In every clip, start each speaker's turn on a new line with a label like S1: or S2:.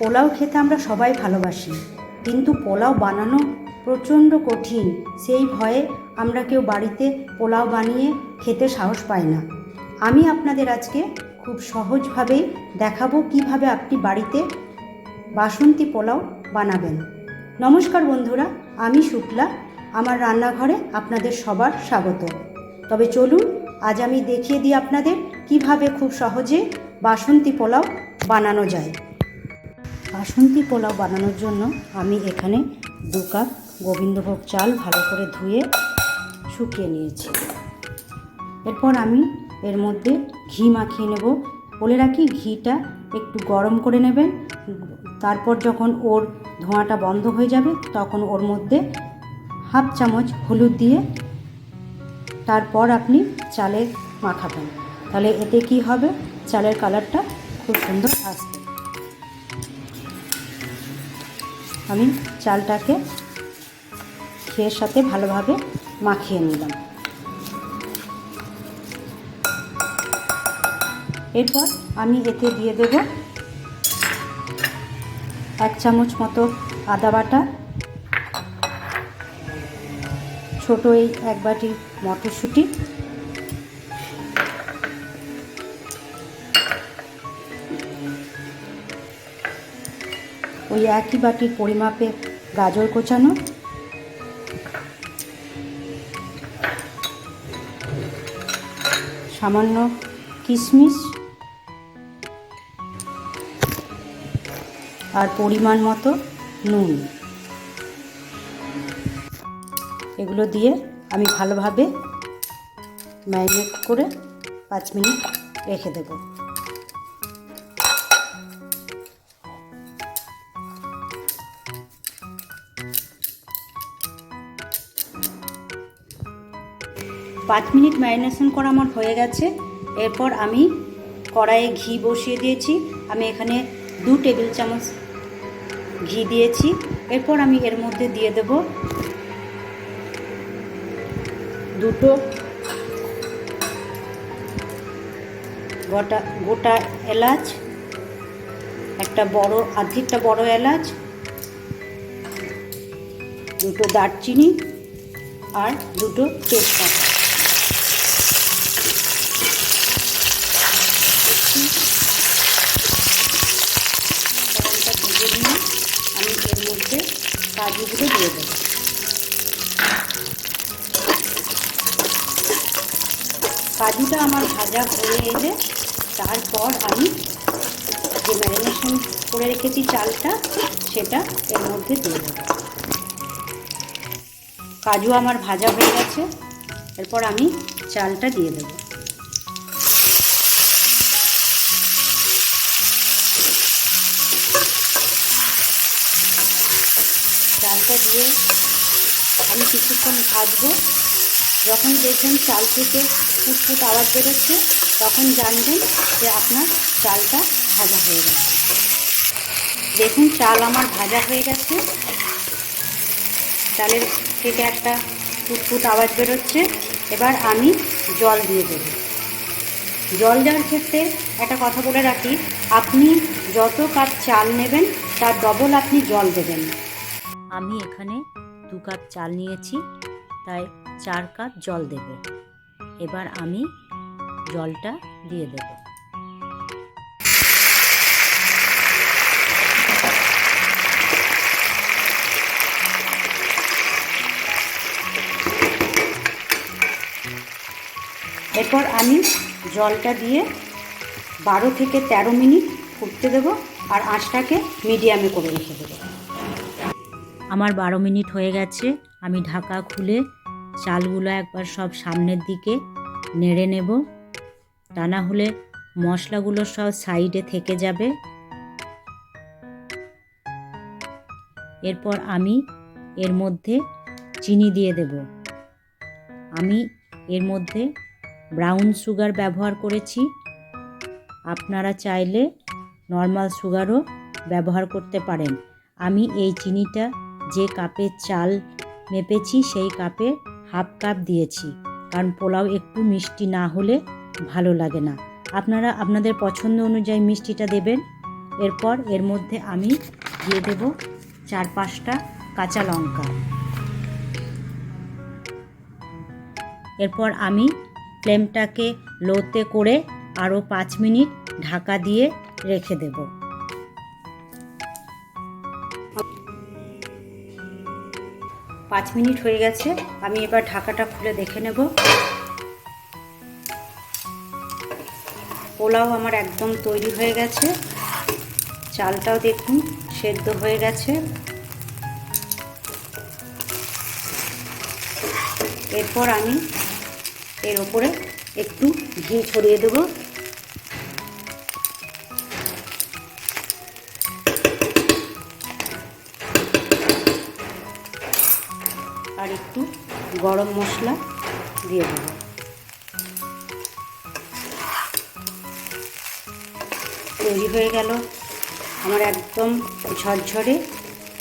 S1: পোলাও খেতে আমরা সবাই ভালোবাসি। কিন্তু পোলাও বানানো প্রচণ্ড কঠিন। সেই ভয়ে আমরা কেউ বাড়িতে পোলাও বানিয়ে খেতে সাহস পাই না। আমি আপনাদের আজকে খুব সহজভাবেই দেখাবো কীভাবে আপনি বাড়িতে বাসন্তী পোলাও বানাবেন। নমস্কার বন্ধুরা, আমি শুক্লা। আমার রান্নাঘরে আপনাদের সবার স্বাগত। তবে চলুন, আজ আমি দেখিয়ে দিই আপনাদের কীভাবে খুব সহজে বাসন্তী পোলাও বানানো যায়। বাসন্তী পোলাও বানানোর জন্য আমি এখানে দু কাপ গোবিন্দভোগ চাল ভালো করে ধুয়ে শুকিয়ে নিয়েছি। এরপর আমি এর মধ্যে ঘি মাখিয়ে নেব। বলে রাখি, ঘিটা একটু গরম করে নেবেন। তারপর যখন ওর ধোঁয়াটা বন্ধ হয়ে যাবে, তখন ওর মধ্যে হাফ চামচ হলুদ দিয়ে তারপর আপনি চালের মাখাবেন। তাহলে এতে কি হবে? চালের কালারটা খুব সুন্দর আসবে। আমি চালটাকে ঘিয়ের সাথে ভালোভাবে মাখিয়ে নিলাম। এরপর আমি এতে দিয়ে দেব এক চামচ মতো আদা বাটা। ছোটো এই এক বাটি মটরশুঁটি। ওই একই বাটির পরিমাপে গাজর কোচানো। সামান্য কিশমিশ। আর পরিমাণ মতো নুন। এগুলো দিয়ে আমি ভালোভাবে ম্যারিনেট করে পাঁচ মিনিট রেখে দেবো। পাঁচ মিনিট ম্যারিনেশন করা আমার হয়ে গেছে। এরপর আমি কড়াইয়ে ঘি বসিয়ে দিয়েছি। আমি এখানে দু টেবিল চামচ ঘি দিয়েছি। এরপর আমি এর মধ্যে দিয়ে দেব দুটো গোটা গোটা এলাচ, একটা বড় আর্ধেকটা বড় এলাচ, দুটো দারচিনি আর দুটো তেজপাতা ফোড়নটা ভেজে নিয়ে আমি এর মধ্যে কাজুগুলো দিয়ে দেবো কাজুটা আমার ভাজা হয়ে এলে তারপর আমি যে ম্যারিনেশন করে রেখেছি চালটা, সেটা এর মধ্যে দিয়ে দেবো। কাজু আমার ভাজা হয়ে গেছে, এরপর আমি চালটা দিয়ে দেবো। দিয়ে আমি কিছুক্ষণ ভাজবো। যখন দেখবেন চাল থেকে ফুটফুট আওয়াজ বেরোচ্ছে, তখন জানবেন যে আপনার চালটা ভাজা হয়ে গেছে। দেখুন, চাল আমার ভাজা হয়ে গেছে। চালের থেকে একটা ফুটফুট আওয়াজ বেরোচ্ছে। এবার আমি জল দিয়ে দেব। জল দেওয়ার ক্ষেত্রে একটা কথা বলে রাখি, আপনি যত কাপ চাল নেবেন, তার ডবল আপনি জল দেবেন।
S2: আমি এখানে দু কাপ চাল নিয়েছি, তাই চার কাপ জল দেব। এবার আমি জলটা দিয়ে দেব।
S1: এরপর আমি জলটা দিয়ে বারো থেকে ১৩ মিনিট ফুটতে দেবো, আর আঁচটাকে মিডিয়ামে করে রেখে দেবো।
S2: আমার বারো মিনিট হয়ে গেছে। আমি ঢাকা খুলে চালগুলো একবার সব সামনের দিকে নেড়ে নেব। তা না হলে মশলাগুলো সব সাইডে থেকে যাবে। এরপর আমি এর মধ্যে চিনি দিয়ে দেব। আমি এর মধ্যে ব্রাউন সুগার ব্যবহার করেছি। আপনারা চাইলে নর্মাল সুগারও ব্যবহার করতে পারেন। আমি এই চিনিটা যে কাপে চাল মেপেছি, সেই কাপে হাফ কাপ দিয়েছি। কারণ পোলাও একটু মিষ্টি না হলে ভালো লাগে না। আপনারা আপনাদের পছন্দ অনুযায়ী মিষ্টিটা দেবেন। এরপর এর মধ্যে আমি দিয়ে দেব চার পাঁচটা কাঁচা লঙ্কা। এরপর আমি ফ্লেমটাকে লোতে করে আরও পাঁচ মিনিট ঢাকা দিয়ে রেখে দেব।
S1: পাঁচ মিনিট হয়ে গেছে। আমি এবার ঢাকাটা খুলে দেখে নেব। পোলাও আমার একদম তৈরি হয়ে গেছে। চালটাও দেখুন, সেদ্ধ হয়ে গেছে। এরপর আমি এর ওপরে একটু ঘি ছড়িয়ে দেবো। একটু গরম মশলা দিয়ে দেবো। তৈরি হয়ে গেল আমার একদম ঝরঝরে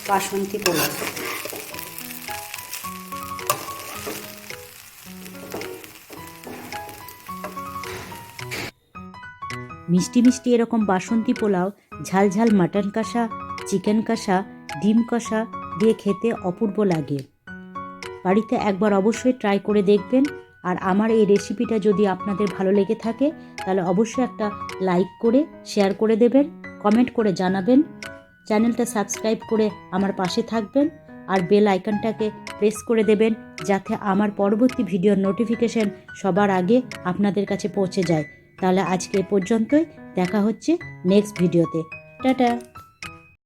S1: বাসন্তী পোলাও
S2: মিষ্টি মিষ্টি এরকম বাসন্তী পোলাও, ঝাল ঝাল মাটন কষা, চিকেন কষা, ডিম কষা দিয়ে খেতে অপূর্ব লাগে। বাড়িতে একবার অবশ্যই ট্রাই করে দেখবেন। আর আমার এই রেসিপিটা যদি আপনাদের ভালো লেগে থাকে, তাহলে অবশ্যই একটা লাইক করে শেয়ার করে দেবেন কমেন্ট করে জানাবেন। চ্যানেলটা সাবস্ক্রাইব করে আমার পাশে থাকবেন। আর বেল আইকনটাকে প্রেস করে দেবেন, যাতে আমার পরবর্তী ভিডিওর নোটিফিকেশন সবার আগে আপনাদের কাছে পৌঁছে যায়। তাহলে আজকে পর্যন্তই, দেখা হচ্ছে নেক্সট ভিডিওতে টাটা!